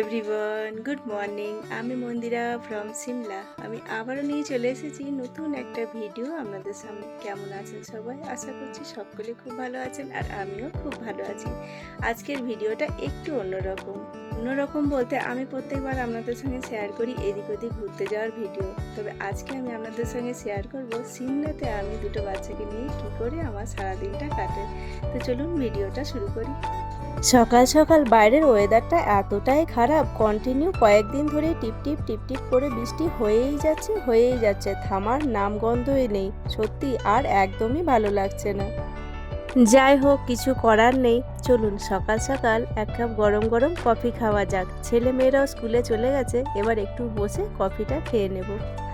Everyone good morning আমি মন্দিরা from Shimla আমি আবারও নিয়ে চলে এসেছি নতুন একটা ভিডিও আপনাদের সামনে কেমন আছেন সবাই? আশা করছি সকলে খুব ভালো আছেন আর আমিও খুব ভালো আছি। আজকের ভিডিওটা একটু অন্যরকম। অন্যরকম বলতে আমি প্রত্যেকবার আপনাদের সঙ্গে শেয়ার করি এদিক ওদিক ঘুরতে যাওয়ার ভিডিও তবে আজকে আমি আপনাদের সঙ্গে শেয়ার করব সিমলাতে আমি দুটো বাচ্চাকে নিয়ে কী করে আমার সারাদিনটা কাটে। তো চলুন ভিডিওটা শুরু করি। সকাল সকাল বাইরের ওয়েদারটা এতটাই খারাপ কন্টিনিউ কয়েকদিন ধরে টিপ টিপ টিপ টিপ করে বৃষ্টি হয়েই যাচ্ছে হয়েই যাচ্ছে। থামার নামগন্ধই নেই, সত্যি আর একদমই ভালো লাগছে না। যাই হোক, কিছু করার নেই। চলুন, সকাল সকাল এক কাপ গরম গরম কফি খাওয়া যাক। ছেলে মেয়েরাও স্কুলে চলে গেছে, এবার একটু বসে কফিটা খেয়ে নেব।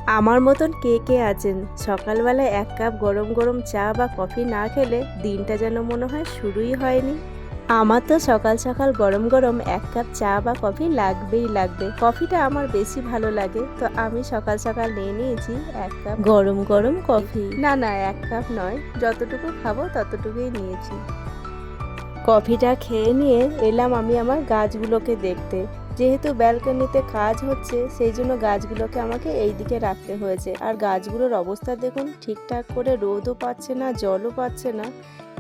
আমার মতন কে কে আছেন? সকালবেলায় এক কাপ গরম গরম চা বা কফি না খেলে দিনটা যেন মনে হয় শুরুই হয়নি। আমার তো সকাল সকাল গরম গরম এক কাপ চা বা কফি লাগবেই লাগবে। কফিটা আমার বেশি ভালো লাগে। তো আমি সকাল সকাল নিয়ে নিয়েছি এক কাপ গরম গরম কফি। না না এক কাপ নয়। যতটুকু খাব ততটুকুই নিয়েছি। কফিটা খেয়ে নিয়ে এলাম আমি আমার গাছগুলোকে দেখতে। যেহেতু ব্যালকনিতে কাজ হচ্ছে, সেই জন্য গাছগুলোকে আমাকে এই দিকে রাখতে হয়েছে। আর গাছগুলোর অবস্থা দেখুন, ঠিকঠাক করে রোদও পাচ্ছে না, জলও পাচ্ছে না।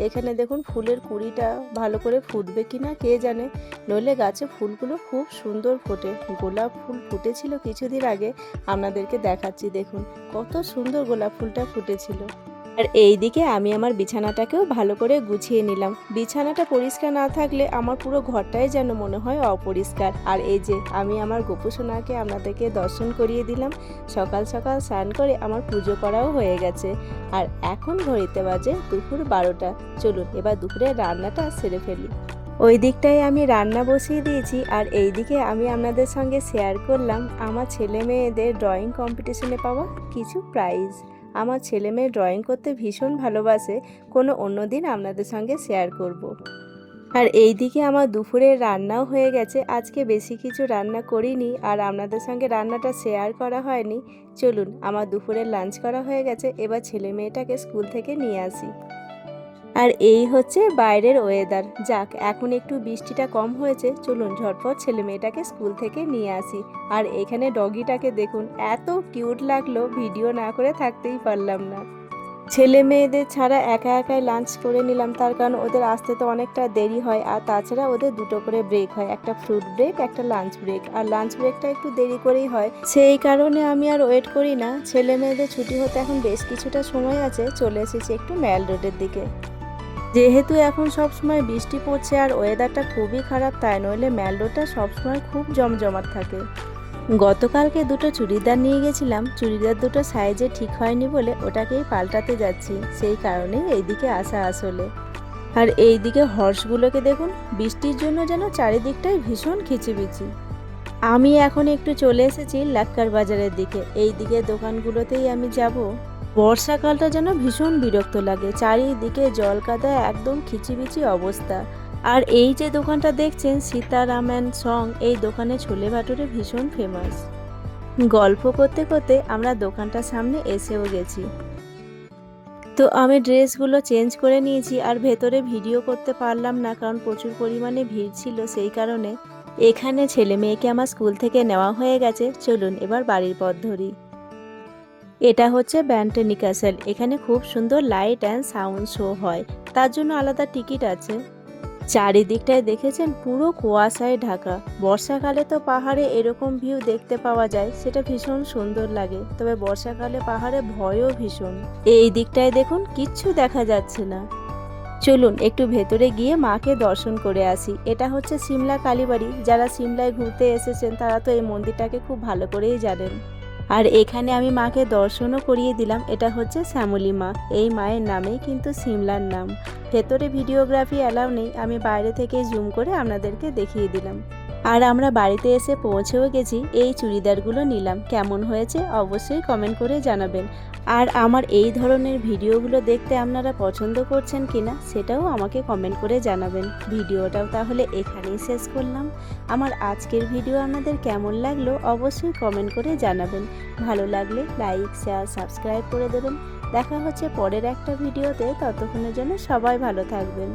এখানে দেখুন ফুলের কুড়িটা ভালো করে ফুটবে কি না কে জানে? নইলে গাছে ফুলগুলো খুব সুন্দর ফোটে। গোলাপ ফুল ফুটেছিল কিছুদিন আগে, আপনাদেরকে দেখাচ্ছি, দেখুন। কত সুন্দর গোলাপ ফুলটা ফুটেছিল। আর এই দিকে আমি আমার বিছানাটাকেও ভালো করে গুছিয়ে নিলাম। বিছানাটা পরিষ্কার না থাকলে আমার পুরো ঘরটাই যেন মনে হয় অপরিষ্কার। আর এই যে আমি আমার গোপুসোনাকে আপনাদেরকে দর্শন করিয়ে দিলাম। সকাল সকাল স্নান করে আমার পুজো করাও হয়ে গেছে। আর এখন ঘড়িতে বাজে দুপুর বারোটা। চলুন, এবার দুপুরে রান্নাটা সেরে ফেলি। ওই দিকটায় আমি রান্না বসিয়ে দিয়েছি আর এই দিকে আমি আপনাদের সঙ্গে শেয়ার করলাম। আমার ছেলে মেয়েদের ড্রয়িং কম্পিটিশনে পাওয়া কিছু প্রাইজ আমার ছেলে মেয়ে ড্রয়িং করতে ভীষণ ভালোবাসে, কোনো অন্য দিন আপনাদের সঙ্গে শেয়ার করব। আর এই দিকে আমার দুপুরের রান্নাও হয়ে গেছে, আজকে বেশি কিছু রান্না করিনি আর আপনাদের সঙ্গে রান্নাটা শেয়ার করা হয়নি চলুন, আমার দুপুরের লাঞ্চ করা হয়ে গেছে, এবার ছেলে মেয়েটাকে স্কুল থেকে নিয়ে আসি আর এই হচ্ছে বাইরের ওয়েদার যাক, এখন একটু বৃষ্টিটা কম হয়েছে। চলুন, ঝটপট ছেলে মেয়েটাকে স্কুল থেকে নিয়ে আসি। আর এখানে ডগিটাকে দেখুন, এত কিউট লাগল, ভিডিও না করে থাকতেই পারলাম না। ছেলে মেয়েদের ছাড়া একা একাই লাঞ্চ করে নিলাম, তার কারণ ওদের আসতে তো অনেকটা দেরি হয়, আর তাছাড়া ওদের দুটো করে ব্রেক হয়, একটা ফ্রুট ব্রেক একটা লাঞ্চ ব্রেক আর লাঞ্চ ব্রেকটা একটু দেরি করেই হয়। সেই কারণে আমি আর ওয়েট করি না। ছেলে মেয়েদের ছুটি হতে এখন বেশ কিছুটা সময় আছে, চলে এসেছি একটু ম্যাল রোডের দিকে। যেহেতু এখন সব সময় বৃষ্টি পড়ছে আর ওয়েদারটা খুবই খারাপ, তাই নইলে ম্যাল রোডটা সবসময় খুব জমজমাট থাকে। গতকালকে দুটো চুড়িদার নিয়ে গেছিলাম, চুড়িদার দুটো সাইজে ঠিক হয়নি বলে ওটাকেই পাল্টাতে যাচ্ছি, সেই কারণেই এইদিকে আসা আসলে। আর এই দিকে হর্সগুলোকে দেখুন, বৃষ্টির জন্য যেন চারিদিকটাই ভীষণ খিচিবিচি। আমি এখন একটু চলে এসেছি লাক্কার বাজারের দিকে এই দিকে দোকানগুলোতেই আমি যাব। বর্ষাকালটা যেন ভীষণ বিরক্ত লাগে। চারিদিকে জল কাদায় একদম খিচিবিচি অবস্থা। আর এই যে দোকানটা দেখছেন সীতারামেন সং এই দোকানে ছোলে ভাটুরে ভীষণ ফেমাস গল্প করতে করতে আমরা দোকানটার সামনে এসেও গেছি। তো আমি ড্রেসগুলো চেঞ্জ করে নিয়েছি আর ভেতরে ভিডিও করতে পারলাম না, কারণ প্রচুর পরিমাণে ভিড় ছিল সেই কারণে। এখানে ছেলে মেয়েকে আমার স্কুল থেকে নেওয়া হয়ে গেছে। চলুন এবার বাড়ির পথ ধরি। এটা হচ্ছে ব্যান্টেনি ক্যাসেল এখানে খুব সুন্দর লাইট অ্যান্ড সাউন্ড শো হয়। তার জন্য আলাদা টিকিট আছে। চারিদিকটায় দেখেছেন পুরো কুয়াশায় ঢাকা। বর্ষাকালে তো পাহাড়ে এরকম ভিউ দেখতে পাওয়া যায়, সেটা ভীষণ সুন্দর লাগে। তবে বর্ষাকালে পাহাড়ে ভয়ও ভীষণ। এই দিকটায় দেখুন, কিচ্ছু দেখা যাচ্ছে না। চলুন, একটু ভেতরে গিয়ে মাকে দর্শন করে আসি। এটা হচ্ছে সিমলা কালীবাড়ি। যারা সিমলায় ঘুরতে এসেছেন, তারা তো এই মন্দিরটাকে খুব ভালো করেই জানেন। আর এখানে আমি মাকে দর্শনও করিয়ে দিলাম। এটা হচ্ছে শ্যামলী মা। এই মায়ের নামেই কিন্তু সিমলার নাম। ভেতরে ভিডিওগ্রাফি অ্যালাউ নেই। আমি বাইরে থেকে জুম করে আপনাদেরকে দেখিয়ে দিলাম। আর আমরা বাড়িতে এসে পৌঁছেও গেছি, এই চুড়িদারগুলো নিলাম। কেমন হয়েছে অবশ্যই কমেন্ট করে জানাবেন। আর আমার এই ধরনের ভিডিওগুলো দেখতে আপনারা পছন্দ করছেন কিনা, সেটাও আমাকে কমেন্ট করে জানাবেন। ভিডিওটাও তাহলে এখানেই শেষ করলাম। আমার আজকের ভিডিও আপনাদের কেমন লাগল অবশ্যই কমেন্ট করে জানাবেন। ভালো লাগলে লাইক শেয়ার সাবস্ক্রাইব করে দেবেন। দেখা হচ্ছে পরের একটা ভিডিওতে, ততক্ষণের জন্য সবাই ভালো থাকবেন।